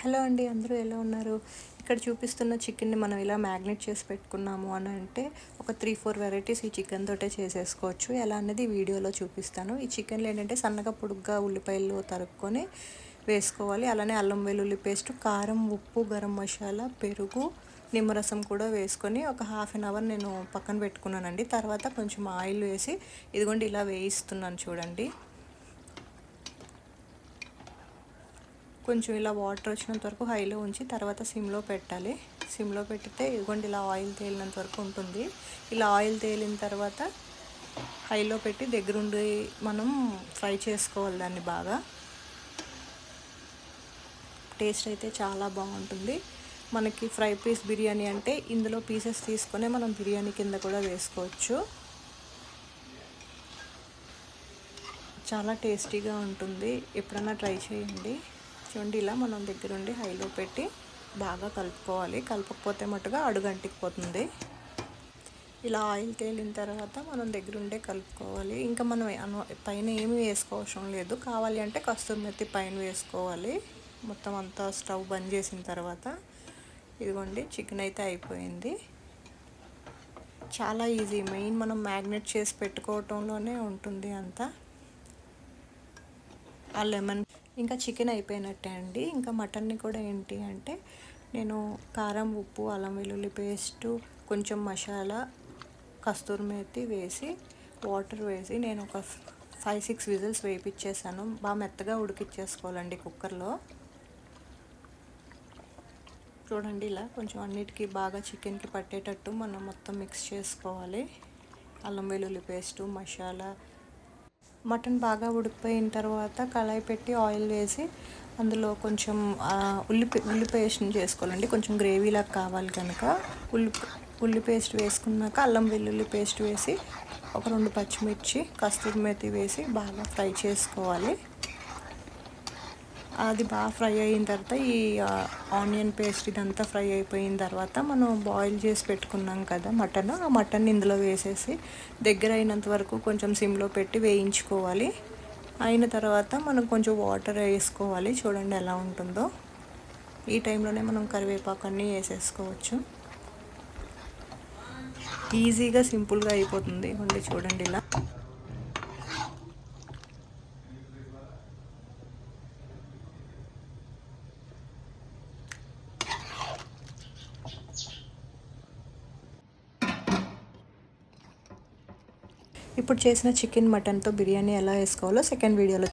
Hello అండి అందరూ ఎలా ఉన్నారు? ఇక్కడ చూపిస్తున్న చికెన్ని మనం ఇలా మ్యాగ్నెట్ చేసి పెట్టుకున్నాము అని అంటే ఒక త్రీ ఫోర్ వెరైటీస్ ఈ చికెన్ తోటే చేసేసుకోవచ్చు. ఎలా అనేది వీడియోలో చూపిస్తాను. ఈ చికెన్లో ఏంటంటే సన్నగా పొడుగ్గా ఉల్లిపాయలు తరుక్కొని వేసుకోవాలి. అలానే అల్లం వెల్లుల్లి పేస్ట్ కారం ఉప్పు గరం మసాలా పెరుగు నిమ్మరసం కూడా వేసుకొని ఒక హాఫ్ అన్ అవర్ నేను పక్కన పెట్టుకున్నానండి. తర్వాత కొంచెం ఆయిల్ వేసి ఇదిగోండి ఇలా వేయిస్తున్నాను చూడండి. కొంచెం ఇలా వాటర్ వచ్చినంత వరకు హైలో ఉంచి తర్వాత సిమ్లో పెట్టాలి. సిమ్లో పెట్టితే ఇదిగోండి ఇలా ఆయిల్ తేలినంత వరకు ఉంటుంది. ఇలా ఆయిల్ తేలిన తర్వాత హైలో పెట్టి దగ్గరుండి మనం ఫ్రై చేసుకోవాలి దాన్ని బాగా. టేస్ట్ అయితే చాలా బాగుంటుంది. మనకి ఫ్రై పీస్ బిర్యానీ అంటే ఇందులో పీసెస్ తీసుకొని మనం బిర్యానీ కింద కూడా వేసుకోవచ్చు. చాలా టేస్టీగా ఉంటుంది. ఎప్పుడన్నా ట్రై చేయండి. చూడండి ఇలా మనం దగ్గరుండి హైలో పెట్టి బాగా కలుపుకోవాలి. కలపకపోతే మటుగా అడుగంటికి పోతుంది ఇలా ఆయిల్ తేలిన తర్వాత మనం దగ్గరుండే కలుపుకోవాలి. ఇంకా మనం పైన ఏమి వేసుకోవసం లేదు. కావాలి అంటే కస్తూరి మెత్తి పైన వేసుకోవాలి. మొత్తం అంతా స్టవ్ బంద్ చేసిన తర్వాత ఇదిగోండి చికెన్ అయితే అయిపోయింది. చాలా ఈజీ. మెయిన్ మనం మ్యాగ్నెట్ చేసి పెట్టుకోవటంలోనే ఉంటుంది అంతా. ఆ లెమన్. ఇంకా చికెన్ అయిపోయినట్టే అండి. ఇంకా మటన్ని కూడా ఏంటి అంటే నేను కారం ఉప్పు అల్లం వెల్లుల్లి పేస్టు కొంచెం మసాలా కస్తూరి మేతి వేసి వాటర్ వేసి నేను ఒక ఫైవ్ సిక్స్ విజిల్స్ వేయించేసాను బాగా మెత్తగా ఉడికిచ్చేసుకోవాలండి కుక్కర్లో. చూడండి ఇలా కొంచెం అన్నిటికీ బాగా చికెన్కి పట్టేటట్టు మనం మొత్తం మిక్స్ చేసుకోవాలి. అల్లం వెల్లుల్లి పేస్టు మసాలా మటన్ బాగా ఉడికిపోయిన తర్వాత కళాయి పెట్టి ఆయిల్ వేసి అందులో కొంచెం ఉల్లి ఉల్లి పేస్ట్ చేసుకోవాలండి. కొంచెం గ్రేవీలాగా కావాలి కనుక. ఉల్లి ఉల్లి పేస్ట్ వేసుకున్నాక అల్లం వెల్లుల్లి పేస్ట్ వేసి ఒక రెండు పచ్చిమిర్చి కస్తూరి మెతి వేసి బాగా ఫ్రై చేసుకోవాలి. అది బాగా ఫ్రై అయిన తర్వాత ఈ ఆనియన్ పేస్ట్ ఇదంతా ఫ్రై అయిపోయిన తర్వాత మనం బాయిల్ చేసి పెట్టుకున్నాం కదా మటన్ ఆ మటన్ ఇందులో వేసేసి దగ్గర అయినంత వరకు కొంచెం సిమ్లో పెట్టి వేయించుకోవాలి. అయిన తర్వాత మనం కొంచెం వాటర్ వేసుకోవాలి. చూడండి ఎలా ఉంటుందో. ఈ టైంలోనే మనం కరివేపాకు అన్నీ వేసేసుకోవచ్చు. ఈజీగా సింపుల్గా అయిపోతుంది. ఉండి చూడండి ఇలా. ఇప్పుడు చేసిన చికెన్ మటన్తో బిర్యానీ ఎలా వేసుకోవాలో సెకండ్ వీడియోలో